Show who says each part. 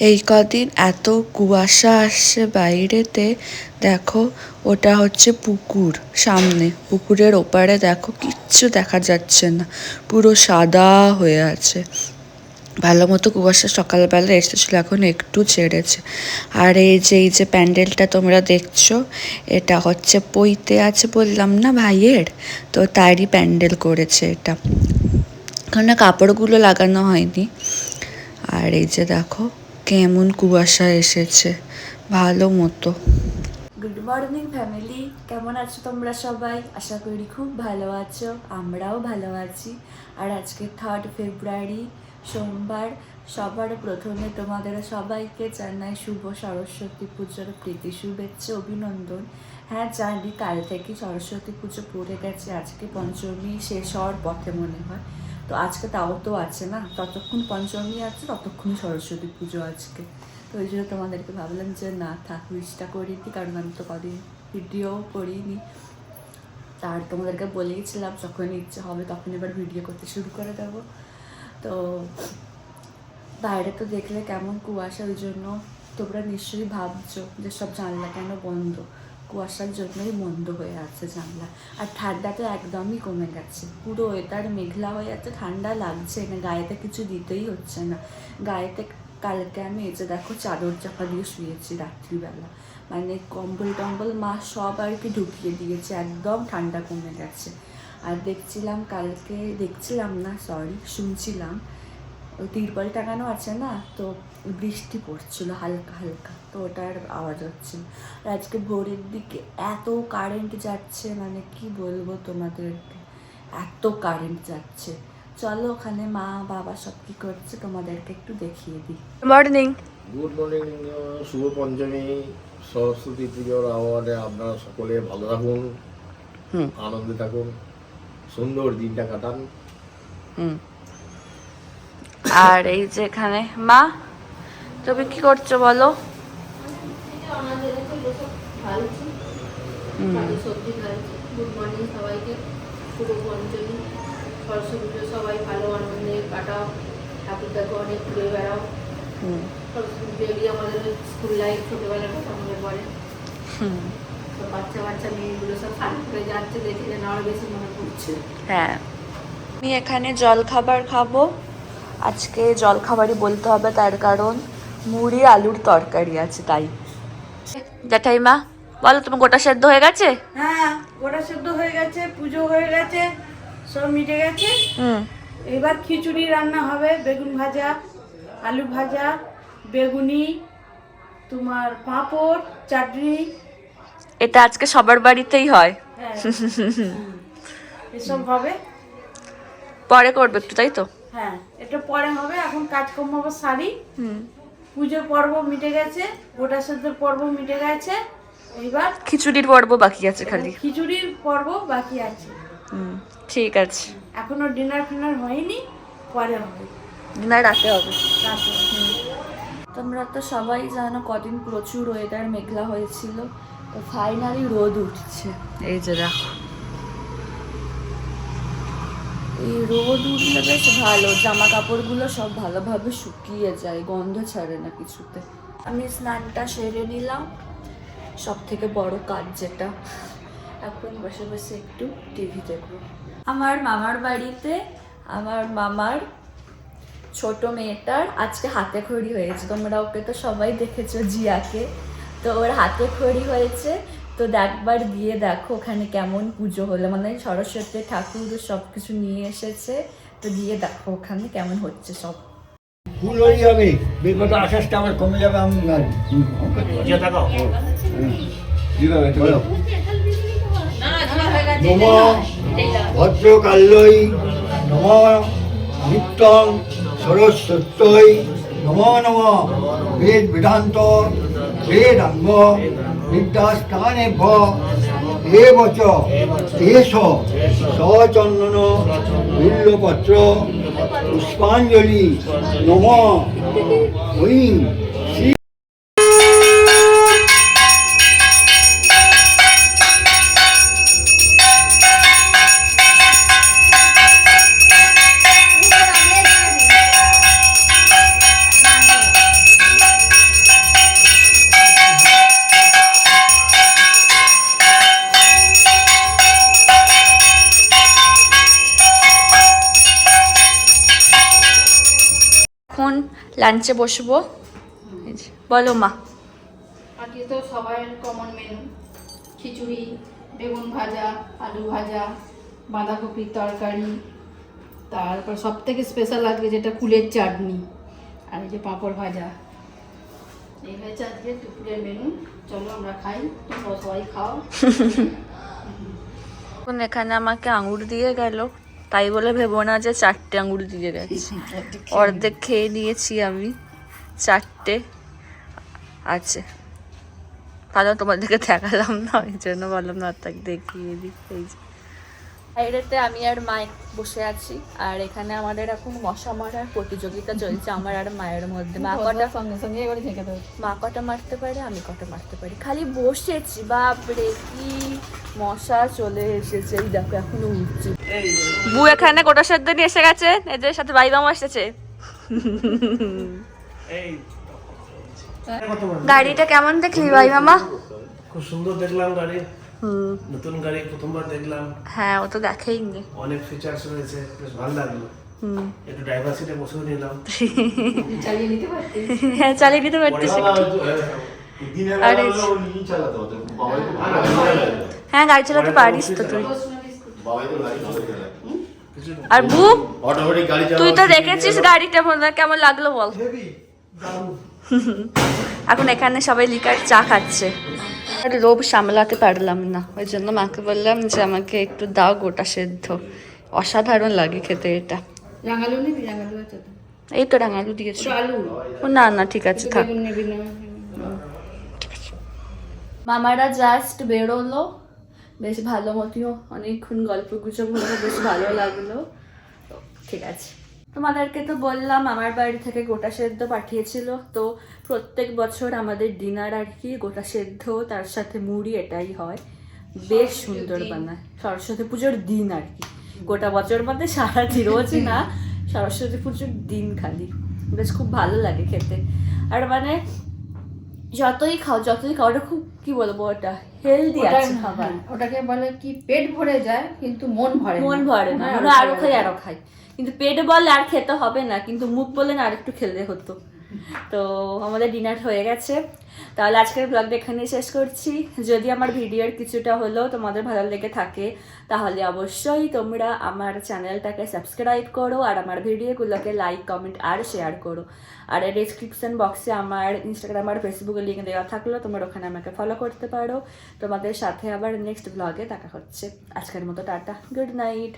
Speaker 1: এই কদিন এত কুয়াশা আসছে বাইরেতে, দেখো, ওটা হচ্ছে পুকুর সামনে। পুকুরের ওপারে দেখো, কিচ্ছু দেখা যাচ্ছে না। পুরো সাদা হয়ে আছে। ভালো মতো কুয়াশা সকালবেলা এসেছিল, এখন একটু ছেড়েছে। আর এই যে এই যে প্যান্ডেলটা তোমরা দেখছ, এটা হচ্ছে পইতে আছে বললাম না ভাইয়ের? তো তারই প্যান্ডেল করেছে এটা। ওখানে কাপড়গুলো লাগানো হয়নি। আর এই যে দেখো, কেমন কুয়াশা এসেছে, ভালো মতো। গুড মর্নিং ফ্যামিলি কেমন আছো তোমরা সবাই? আশা করি খুব ভালো আছো, আমরাও ভালো আছি। আর আজকে থার্ড ফেব্রুয়ারি সোমবার, সবার প্রথমে তোমাদের সবাইকে জানাই শুভ সরস্বতী পুজোর প্রীতি, শুভেচ্ছা, অভিনন্দন। হ্যাঁ জানি কাল থেকে সরস্বতী পুজো পড়ে গেছে, আজকে পঞ্চমী শেষ হওয়ার পথে মনে হয়। তো আজকে তাও তো আছে না? ততক্ষণ পঞ্চমী আছে, ততক্ষণ সরস্বতী পুজো আজকে। তো ওই জন্য তোমাদেরকে ভাবলাম যে না, থাক উইশটা করিনি কারণ আমি তো কদিন ভিডিও করিনি। তার তোমাদেরকে বলেইছিলাম, যখন ইচ্ছে হবে তখন এবার ভিডিও করতে শুরু করে দেবো। তো বাইরে তো দেখলে কেমন কুয়াশা, ওই জন্য তোমরা নিশ্চয়ই ভাবছ যে সব জানলা কেন বন্ধ? কুয়াশার জন্যই বন্ধ হয়ে আছে জানলা। আর ঠান্ডা তো একদমই কমে গেছে। পুরো ওয়েদার মেঘলা হয়ে যাচ্ছে ঠান্ডা লাগছে না, গায়েতে কিছু দিতেই হচ্ছে না। গায়েতে কালকে আমি এই যে দেখো চাদর চাপা দিয়ে শুয়েছি রাত্রিবেলা। মানে কম্বল টম্বল মা সব আর কি ঢুকিয়ে দিয়েছে, একদম ঠান্ডা কমে গেছে। আর দেখছিলাম কালকে, দেখছিলাম না সরি শুনছিলাম ওই তিরপল টাঙানো আছে না তো বৃষ্টি পড়ছিল হালকা হালকা তো ওটার আওয়াজ হচ্ছে। আর আজকে ভোরের দিকে এত কারেন্ট যাচ্ছে মানে কি বলব তোমাদেরকে? এত কারেন্ট যাচ্ছে। চলো ওখানে মা বাবা সব কি করছে তোমাদেরকে একটু দেখিয়ে দিই। মর্নিং
Speaker 2: গুড মর্নিং শুভ পঞ্চমী সরস্বতী পুজোর আহ্বানে আপনারা সকলে ভালো থাকুন
Speaker 1: হুম।
Speaker 2: আনন্দে থাকুন সুন্দর দিনটা কাটান।
Speaker 1: হুম। আর এই যে এখানে মা তুমি কি করছ বলো?
Speaker 3: গুড মর্নিং সবাইকে। পঞ্চমী। সরস্বতী পুজো সবাই ভালো আনন্দে কাটাও। অনেক ঘুরে বেড়াও। সরস্বতী পুজো এগিয়ে আমাদের স্কুল লাইফ ছোটোবেলার কথা পড়ে। তো বাচ্চা বাচ্চা মেয়েগুলো সব করে যাচ্ছে দেখে যেন আরও বেশি মনে পড়ছে।
Speaker 1: হ্যাঁ। আমি এখানে জল খাবার খাব। আজকে জল খাবারই বলতে হবে তার কারণ মুড়ি আলুর তরকারি আছে তাই। জ্যাঠাইমা বলো তুমি গোটা সেদ্ধ হয়ে গেছে?
Speaker 4: হ্যাঁ গোটা সেদ্ধ হয়ে গেছে পুজো হয়ে গেছে সব মিটে গেছে।
Speaker 1: হুম।
Speaker 4: এবার খিচুড়ি রান্না হবে বেগুন ভাজা আলু ভাজা বেগুনি তোমার পাঁপড় চাটনি।
Speaker 1: এটা আজকে সবার বাড়িতেই হয়।
Speaker 4: হ্যাঁ। এসব হবে।
Speaker 1: পরে করবে একটু তাই তো?
Speaker 4: হ্যাঁ এটা পরে হবে এখন কাজকর্ম হবে শাড়ি।
Speaker 1: হুম।
Speaker 4: পুজোর পর্ব মিটে গেছে গোটা সেদ্ধর পর্ব মিটে গেছে এইবার
Speaker 1: খিচুড়ির পর্ব বাকি আছে খালি।
Speaker 4: খিচুড়ির পর্ব বাকি আছে।
Speaker 1: হুম ঠিক আছে।
Speaker 4: এখনও ডিনার ফিনার হয়নি পরে হবে।
Speaker 1: ডিনার রাতে হবে।
Speaker 4: রাতে
Speaker 1: তোমরা তো সবাই জানো কদিন প্রচুর ওয়েদার মেঘলা হয়েছিল তো ফাইনালি রোদ উঠছে। এই যে দেখো। এই রোদ উঠলে বেশ ভালো জামা কাপড়গুলো সব ভালোভাবে শুকিয়ে যায়, গন্ধ ছাড়ে না কিছুতে। আমি স্নানটা সেরে নিলাম। সব থেকে বড় কাজ যেটা, এখন বসে বসে একটু টিভি দেখব। আমার মামার বাড়িতে, আমার মামার ছোট মেয়েটার আজকে হাতে খড়ি হয়েছে। তোমরা ওকে তো সবাই দেখেছ জিয়াকে। তো ওর হাতে খড়ি হয়েছে। তো একবার গিয়ে দেখো ওখানে কেমন পুজো হলো। মানে সরস্বতী ঠাকুর সব কিছু নিয়ে এসেছে তো গিয়ে দেখো ওখানে কেমন হচ্ছে সব।
Speaker 5: ফুল হয়ে যাবে বিগত আকাশটা আমার কমে যাবে আমি। নম ভদ্রকাল্যই নম নিত্যং সরস্বত্যই নম নম বেদ বেদান্ত বেদাঙ্গ বিদ্যাস্থানে ভ এ বচ এস সচন্দন বিল্লপত্র পুষ্পাঞ্জলি নম ঐং
Speaker 1: লাঞ্চে বসবো। বলো মা।
Speaker 3: আজকে তো সবার কমন মেনু খিচুড়ি বেগুন ভাজা আলু ভাজা বাঁধাকপির তরকারি তারপর সব থেকে স্পেশাল আজকে যেটা কুলের চাটনি আর এই যে পাঁপড় ভাজা। এই হয়েছে আজকে দুপুরের মেনু চলো আমরা খাই। তোমরা সবাই খাও।
Speaker 1: এখন এখানে আমাকে আঙুর দিয়ে গেল। তাই বলে ভেবো না যে চারটে আঙুল দিয়ে গেছি। অর্ধেক খেয়ে নিয়েছি আমি। চারটে আছে। তাহলে তোমাদেরকে দেখালাম না ওই জন্য বললাম না তাকে দেখিয়ে দিই। এই যে। বাইরেতে আমি আর মা বসে আছি। আর এখানে আমাদের এখন মশা মারার প্রতিযোগিতা চলছে আমার আর মায়ের মধ্যে। মা কটা
Speaker 3: সঙ্গে সঙ্গে এবারে ঝেঁকে দেবো
Speaker 1: মা কটা মারতে পারে আমি কটা মারতে পারি। খালি বসেছি বাপরে কি মশা চলে এসেছে। এই দেখো এখনও উঠছে। বু এখানে গোটা সেদ্ধ নিয়ে এসে গেছে এদের সাথে বাই মামা এসেছে। গাড়িটা কেমন দেখলি ভাই মামা?
Speaker 6: খুব সুন্দর দেখলাম গাড়ি। নতুন গাড়ি প্রথমবার দেখলাম।
Speaker 1: হ্যাঁ ও তো দেখেইনি।
Speaker 6: অনেক ফিচার্স রয়েছে বেশ ভালো লাগল। একটু ড্রাইভার সিটে বসেও নিলাম।
Speaker 3: চালিয়ে নিতে
Speaker 1: হ্যাঁ চালিয়ে নিতে পারতেছি আর এই হ্যাঁ গাড়ি চালাতে পারিস তো তুই। আর বু তুই তো দেখেছিস গাড়িটা মনে হয় কেমন লাগল বল। এখন এখানে সবাই লিকার চা খাচ্ছে। আর লোভ সামলাতে পারলাম না। ওই জন্য মাকে বললাম যে আমাকে একটু দাও গোটা সেদ্ধ। অসাধারণ লাগে খেতে এটা। এই তো রাঙালু দিয়েছ। ও না না ঠিক আছে থাক।
Speaker 3: নিবি না?
Speaker 1: মামারা জাস্ট বেরোলো। বেশ ভালো মতিও অনেকক্ষণ গল্প গুজব হলো বেশ ভালো লাগল। ঠিক আছে। তোমাদেরকে তো বললাম আমার বাড়ি থেকে গোটা সেদ্ধ পাঠিয়েছিল। তো প্রত্যেক বছর আমাদের ডিনার আর কি গোটা সেদ্ধ তার সাথে মুড়ি এটাই হয়। বেশ সুন্দর বানায়। সরস্বতী পুজোর দিন আর কি। গোটা বছর মধ্যে সারাদিন রোজই না সরস্বতী পুজোর দিন খালি। বেশ খুব ভালো লাগে খেতে। আর মানে যতই খাও যতই খাও ওটা খুব কি বলব ওটা হেলদি আছে খাবার।
Speaker 3: হ্যাঁ, ওটাকে বলে কি পেট ভরে যায় কিন্তু মন ভরে
Speaker 1: মন ভরে না। আরও খাই আরও খাই। কিন্তু পেট বললে আর খেতে হবে না, কিন্তু মুখ বললে না আর একটু খেলে হতো। তো আমাদের ডিনার হয়ে গেছে। তাহলে আজকের ব্লগটা এখানেই শেষ করছি। যদি আমার ভিডিওর কিছুটা হলেও তোমাদের ভালো লেগে থাকে, তাহলে অবশ্যই তোমরা আমার চ্যানেলটাকে সাবস্ক্রাইব করো আর আমার ভিডিওগুলোকে লাইক কমেন্ট আর শেয়ার করো। আর ডিসক্রিপশন বক্সে আমার ইনস্টাগ্রাম আর ফেসবুকের লিঙ্ক দেওয়া থাকল, তোমরা ওখানে আমাকে ফলো করতে পারো। তোমাদের সাথে আবার নেক্সট ব্লগে দেখা হচ্ছে। আজকের মতো টাটা গুড নাইট